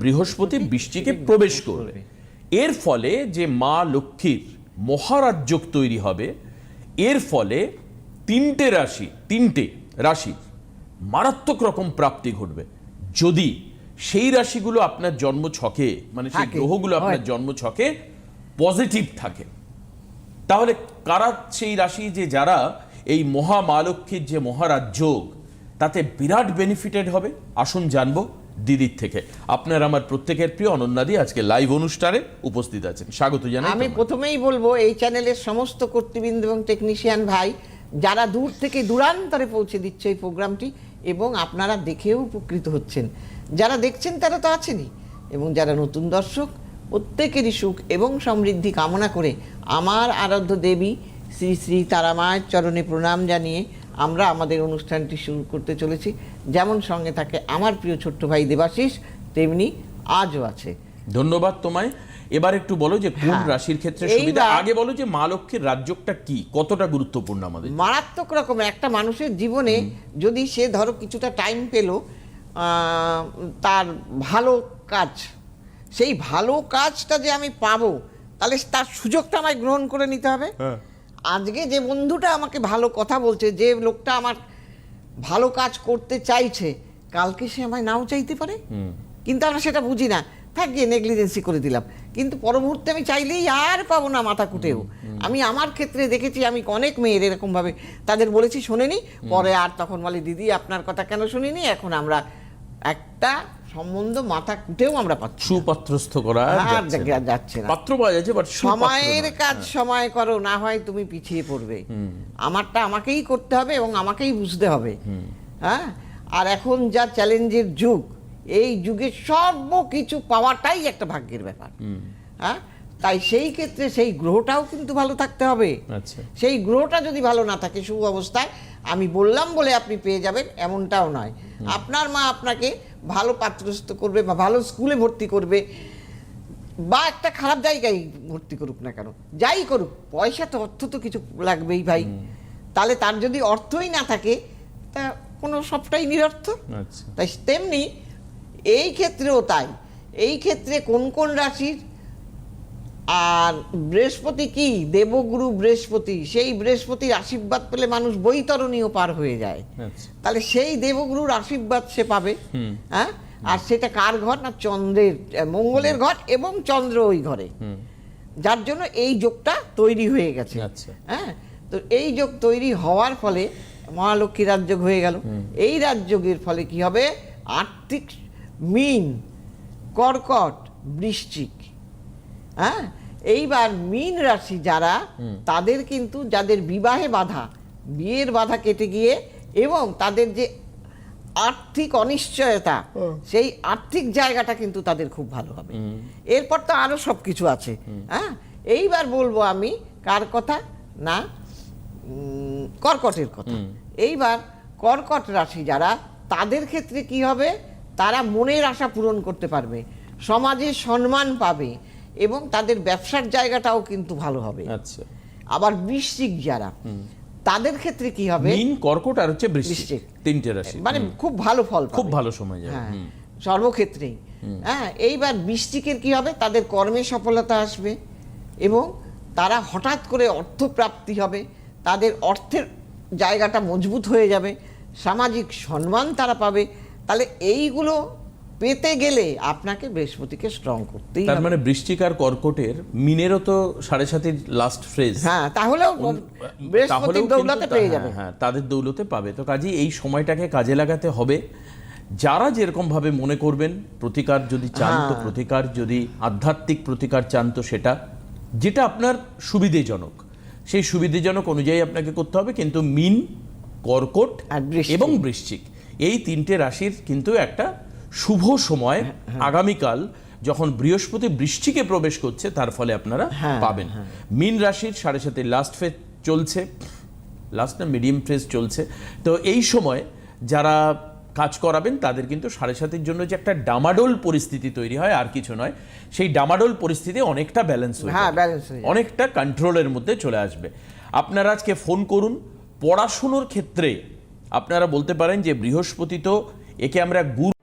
বৃহস্পতি বৃষ্টিকে প্রবেশ করবে। এর ফলে যে মা লক্ষ্মীর মহারাজ্যক তৈরি হবে এর ফলে তিনটে রাশি তিনটে রাশি মারাত্মক রকম প্রাপ্তি ঘটবে। যদি সেই রাশিগুলো আপনার জন্ম ছকে মানে সেই গ্রহগুলো আপনার। জন্ম ছকে পজিটিভ থাকে তাহলে কারা সেই রাশি যে যারা এই মহা মা লক্ষ্মীর যে মহারাজ্য তাতে বিরাট বেনিফিটেড হবে? আসুন জানব। দিদির থেকে। আপনার আমার প্রত্যেকের প্রিয় অনন্যাদি আজকে লাইভ অনুষ্ঠানে উপস্থিত আছেন। স্বাগত জানাই আমি প্রথমেই বলব এই চ্যানেলের সমস্ত কর্তৃবৃন্দ এবং টেকনিশিয়ান ভাই যারা দূর থেকে দূরান্তরে পৌঁছে দিচ্ছে এই প্রোগ্রামটি এবং আপনারা দেখেও উপকৃত হচ্ছেন। যারা দেখছেন তারা তো আছেনই এবং যারা নতুন দর্শক প্রত্যেকেরই সুখ এবং সমৃদ্ধি কামনা করে আমার আরাধ্য দেবী শ্রী শ্রী তারামায়ের চরণে প্রণাম জানিয়ে আমরা আমাদের অনুষ্ঠানটি শুরু করতে চলেছি। যেমন সঙ্গে থাকে আমার প্রিয় ছোট্ট ভাই দেবাশিস তেমনি আজও আছে। ধন্যবাদ তোমায়। এবার একটু বলো যে কোন হ্যাঁ। রাশির ক্ষেত্রে সুবিধা? আগে বলো যে মা লক্ষ্মীর রাজ্যটা কি? কতটা গুরুত্বপূর্ণ আমাদের? মারাত্মক রকম একটা মানুষের জীবনে যদি সে ধরো কিছুটা টাইম পেল তার ভালো কাজ সেই ভালো কাজটা যে আমি পাবো তাহলে তার সুযোগটা আমায় গ্রহণ করে নিতে হবে। আজকে যে বন্ধুটা আমাকে ভালো কথা বলছে যে লোকটা আমার ভালো কাজ করতে চাইছে কালকে সে আমায় নাও চাইতে পারে? কিন্তু আমরা সেটা বুঝি না। থাক গিয়ে নেগলিজেন্সি করে দিলাম। কিন্তু পর মুহূর্তে আমি চাইলেই আর পাবো না মাথা কুটেও। আমি আমার ক্ষেত্রে দেখেছি আমি অনেক মেয়ের এরকমভাবে তাদের বলেছি শোনেনি? পরে আর তখন বলে দিদি আপনার কথা কেন শুনিনি? এখন আমরা একটা সম্বন্ধ মাথা কুটেও আমরা পাচ্ছি। সুপাত্রস্থ করা যাচ্ছে না। পাত্র পাওয়া যাচ্ছে বাট সময়ের কাজ সময় করো না হয় তুমি পিছিয়ে পড়বে। আমারটা আমাকেই করতে হবে এবং আমাকেই বুঝতে হবে। হ্যাঁ? আর এখন যা চ্যালেঞ্জের যুগ এই যুগে সর্ব কিছু পাওয়াটাই একটা ভাগ্যের ব্যাপার। হ্যাঁ? তাই সেই ক্ষেত্রে সেই গ্রহটাও কিন্তু ভালো থাকতে হবে। আচ্ছা। সেই গ্রহটা যদি ভালো না থাকে শুভ অবস্থায় আমি বললাম বলে আপনি পেয়ে যাবেন এমনটাও নয়। আপনার মা আপনাকে ভালো পাত্রস্থ করবে বা ভালো স্কুলে ভর্তি করবে বা একটা খারাপ জায়গায় ভর্তি করুক না কেন যাই করুক পয়সা তো অর্থ তো কিছু লাগবেই ভাই। তাহলে তার যদি অর্থই না থাকে তা কোনো সবটাই নিরর্থ। আচ্ছা। তাই তেমনি এই ক্ষেত্রেও তাই এই ক্ষেত্রে কোন কোন রাশির আর বৃহস্পতি কি? দেবগুরু বৃহস্পতি। সেই বৃহস্পতির আশীর্বাদ পেলে মানুষ বৈতরণীয় পার হয়ে যায়। আচ্ছা। তাহলে সেই দেবগুরুর আশীর্বাদ সে পাবে। হ্যাঁ? আর সেটা কার ঘর না চন্দ্রের মঙ্গলের ঘর এবং চন্দ্র ওই ঘরে। যার জন্য এই যোগটা তৈরি হয়ে গেছে। আচ্ছা। হ্যাঁ? তো এই যোগ তৈরি হওয়ার ফলে মহালক্ষ্মী রাজযোগ হয়ে গেল। এই রাজযোগের ফলে কি হবে? আর্থিক মিন কর্কট বৃশ্চিক। হ্যাঁ? এইবার মীন রাশি যারা তাদের কিন্তু যাদের বিবাহে বাধা বিয়ের বাধা কেটে গিয়ে এবং তাদের যে আর্থিক অনিশ্চয়তা সেই আর্থিক জায়গাটা কিন্তু তাদের খুব ভালো হবে। এরপর তো আরও সব কিছু আছে। হ্যাঁ? এইবার বলব আমি কার কথা? না কর্কটের কথা। এইবার কর্কট রাশি যারা তাদের ক্ষেত্রে কি হবে? তারা মনের আশা পূরণ করতে পারবে। সমাজে সম্মান পাবে। এবং তাদের ব্যবসার জায়গাটাও কিন্তু ভালো হবে। আচ্ছা। আবার বৃশ্চিক যারা তাদের ক্ষেত্রে কি হবে? মিন কর্কট আর হচ্ছে বৃশ্চিক। তিনটে রাশি। মানে খুব ভালো ফল খুব ভালো সময় যাবে। হ্যাঁ। সর্বক্ষেত্রেই। হ্যাঁ এইবার বৃষ্টিকের কি হবে? তাদের কর্মে সফলতা আসবে এবং তারা হঠাৎ করে অর্থ প্রাপ্তি হবে তাদের অর্থের জায়গাটা মজবুত হয়ে যাবে সামাজিক সম্মান তারা পাবে। তাহলে এইগুলো পেতে গেলে আপনাকে বৃহস্পতিকে স্ট্রং করতেই তার মানে বৃষ্টিক আর কর্কটের মিনেরও তো সাড়ে সাতির লাস্ট ফ্রেজ হ্যাঁ তাহলেও বৃহস্পতির দৌলতে পেয়ে যাবে। হ্যাঁ তাদের দৌলতে পাবে। তো কাজে এই সময়টাকে কাজে লাগাতে হবে। যারা যেরকম ভাবে মনে করবেন প্রতিকার যদি চান তো হ্যাঁ। প্রতিকার যদি আধ্যাত্মিক প্রতিকার চান তো সেটা। যেটা আপনার সুবিধেজনক। সেই সুবিধেজনক অনুযায়ী আপনাকে করতে হবে কিন্তু মিন কর্কট এবং বৃশ্চিক এই তিনটে রাশির কিন্তু একটা শুভ সময় হ্যাঁ, আগামীকাল যখন বৃহস্পতি বৃষ্টিকে প্রবেশ করছে তার ফলে আপনারা হ্যাঁ, পাবেন। মিন রাশির সাড়ে সাথে লাস্ট ফেজ চলছে। লাস্ট না মিডিয়াম ফেজ চলছে। তো এই সময় যারা কাজ করাবেন তাদের কিন্তু সাড়ে সাতের জন্য যে একটা ডামাডোল পরিস্থিতি তৈরি হয় আর কিছু নয়। সেই ডামাডোল পরিস্থিতি অনেকটা ব্যালেন্স হয়ে হ্যাঁ, হয়ে। অনেকটা কন্ট্রোলের মধ্যে চলে আসবে। আপনারা আজকে ফোন করুন। পড়াশুনোর ক্ষেত্রে আপনারা বলতে পারেন যে বৃহস্পতি তো একে আমরা গুরু